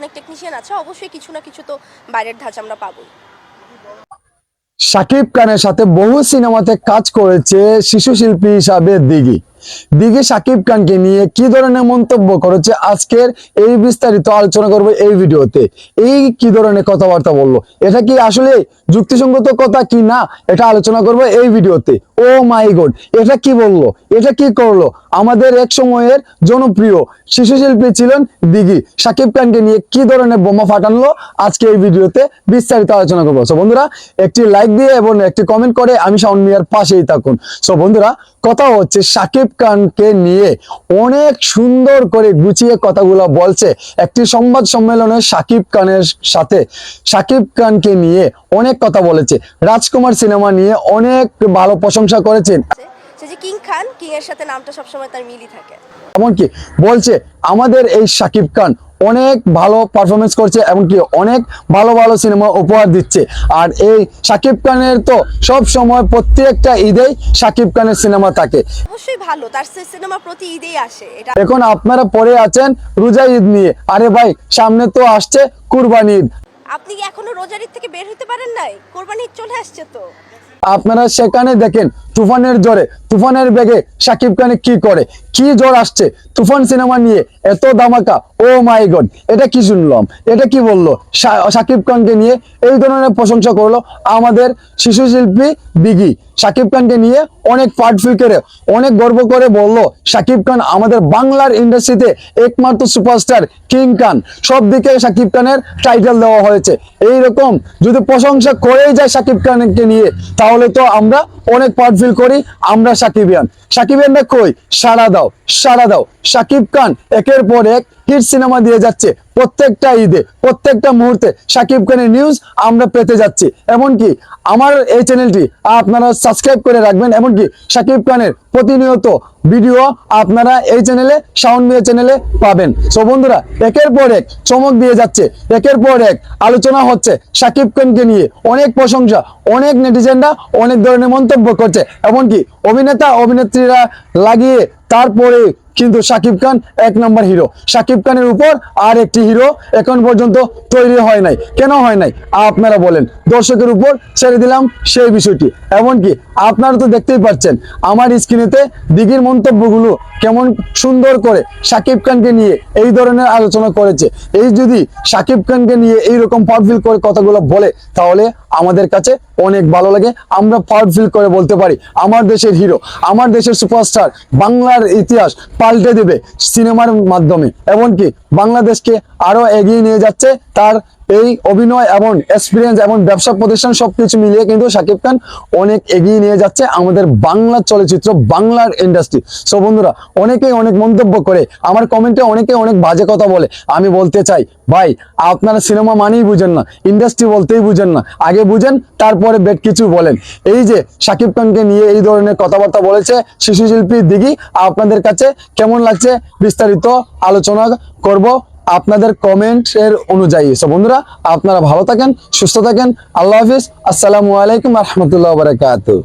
অনেক টেকনিশিয়ান আছে, অবশ্যই কিছু না কিছু তো বাইরের ধাঁচ আমরা পাবোই। শাকিব খানের সাথে বহু সিনেমাতে কাজ করেছে শিশু শিল্পী হিসাবে দিঘি। দিঘি শাকিব খানকে নিয়ে কি ধরনের মন্তব্য করেছে? আজকের এই বিস্তারিত আলোচনা করব এই ভিডিওতে। এই কি ধরনের কথাবার্তা বলল? এটা কি আসলে যুক্তিসঙ্গত কথা কি না? এটা আলোচনা করব এই ভিডিওতে। ও মাই গড, এটা কি বলল? এটা কি করল? আমাদের এক সময়ের জনপ্রিয় শিশু শিল্পী ছিলেন দিঘি। শাকিব খানকে নিয়ে কি ধরনের বোমা ফাটানলো আজকে এই ভিডিওতে বিস্তারিত আলোচনা করব। সো বন্ধুরা, একটি লাইক দিয়ে এবং একটি কমেন্ট করে আমি শাওন মিয়ার পাশেই থাকুন। সো বন্ধুরা, কথা হচ্ছে সাকিব খানকে নিয়ে অনেক সুন্দর করে গুছিয়ে কথাগুলো বলছে একটি সংবাদ সম্মেলনে সাকিব খানের সাথে। সাকিব খানকে নিয়ে অনেক কথা বলেছে। রাজকুমার সিনেমা নিয়ে অনেক ভালো প্রশংসা করেছেন। সে যে কিং খান কিং এর সাথে নামটা সবসময় তার মিলই থাকে। এমনকি বলছে আমাদের এই শাকিব খান অনেক ভালো পারফরমেন্স করছে এমনকি অনেক ভালো ভালো সিনেমা উপহার দিচ্ছে। আর এই শাকিব খানের তো সব সময় প্রত্যেকটা ঈদেই শাকিব খানের সিনেমা থাকে। অবশ্যই ভালো তার সিনেমা প্রতি ঈদেই আসে এটা এখন আপনারা পরে আছেন রোজা ঈদ নিয়ে। আরে ভাই সামনে তো আসছে কুরবানি ঈদ। আপনি কি এখনও রোজারির থেকে বের হতে পারেন নাই? কোরবানি চলে আসছে তো। আপনারা সেখানে দেখেন তুফানের জ্বরে, তুফানের বেগে শাকিব খানে কি করে? কি জ্বর আসছে? তুফান সিনেমা নিয়ে এত দামাকা ও মাই গড, এটা কি শুনলাম? এটা কি বলল? শাকিব খানকে নিয়ে এই ধরনের প্রশংসা করল আমাদের শিশু শিল্পী বিগি। শাকিব খানকে নিয়ে অনেক পার্ট করে, অনেক গর্ব করে বলল, শাকিব খান আমাদের বাংলার ইন্ডাস্ট্রিতে একমাত্র সুপারস্টার কিং খান। সব দিকে শাকিব খানের টাইটেল দেওয়া হয়েছে। এই রকম যদি প্রশংসা করেই যায় শাকিব খানকে নিয়ে, তাহলে তো আমরা অনেক পার্ট ফিল করি, আমরা সাকিব খান সাকিব সাকিবিয়ানরা কই? সারা দাও সারা দাও। সাকিব খান একের পর এক হিট সিনেমা দিয়ে যাচ্ছে। প্রত্যেকটা ঈদে, প্রত্যেকটা মুহূর্তে শাকিব খানের নিউজ আমরা পেতে যাচ্ছি। এমনকি আমার এই চ্যানেলটি আপনারা সাবস্ক্রাইব করে রাখবেন। এমনকি শাকিব খানের প্রতিনিয়ত ভিডিও আপনারা এই চ্যানেলে শাওন মিয়া চ্যানেলে পাবেন। সো বন্ধুরা, একের পর এক চমক দিয়ে যাচ্ছে। একের পর এক আলোচনা হচ্ছে শাকিব খানকে নিয়ে। অনেক প্রশংসা, অনেক নেটিজেনরা অনেক ধরনের মন্তব্য করছে। এমনকি অভিনেতা, অভিনেত্রীরা লাগিয়ে তারপরে কিন্তু শাকিব খান এক নম্বর হিরো। শাকিব খানের উপর আর একটি হিরো এখন পর্যন্ত তৈরি হয় নাই। কেন হয় নাই? আপনারা বলেন। দর্শকের উপর ছেড়ে দিলাম সেই বিষয়টি। এমনকি আপনারা তো দেখতেই পাচ্ছেন, আমার স্ক্রিনেতে দিঘির মন্তব্যগুলো কেমন সুন্দর করে শাকিব খানকে নিয়ে এই ধরনের আলোচনা করেছে। এই যদি শাকিব খানকে নিয়ে এইরকম পাওয়ার ফিল করে কথাগুলো বলে, তাহলে আমাদের কাছে অনেক ভালো লাগে। আমরা পাওয়ার ফিল করে বলতে পারি, আমার দেশের হিরো, আমার দেশের সুপারস্টার বাংলার ইতিহাস পাল্টে দেবে সিনেমার মাধ্যমে। এমনকি বাংলাদেশকে আরও এগিয়ে নিয়ে যাচ্ছে তার এই অভিনয় এবং এক্সপিরিয়েন্স এবং ব্যবসা প্রতিষ্ঠান সবকিছু মিলিয়ে কিন্তু শাকিব খান অনেক এগিয়ে নিয়ে যাচ্ছে আমাদের বাংলা চলচ্চিত্র, বাংলার ইন্ডাস্ট্রি সো বন্ধুরা, অনেকেই অনেক মন্তব্য করে, আমার কমেন্টে অনেকে অনেক বাজে কথা বলে। আমি বলতে চাই, ভাই, আপনারা সিনেমা মানেই বুঝেন না ইন্ডাস্ট্রি বলতেই বুঝেন না। আগে বুঝেন, তারপরে বেট কিছু বলেন। এই যে শাকিব খানকে নিয়ে এই ধরনের কথাবার্তা বলেছে শিশু শিল্পী দিঘি, আপনাদের কাছে কেমন লাগছে বিস্তারিত আলোচনা করব। আপনাদের কমেন্টের অনুযায়ী। সো বন্ধুরা, আপনারা ভালো থাকেন, সুস্থ থাকেন। আল্লাহ হাফিজ। আসসালামু আলাইকুম রহমতুল্লাহ বারাকাতুহ।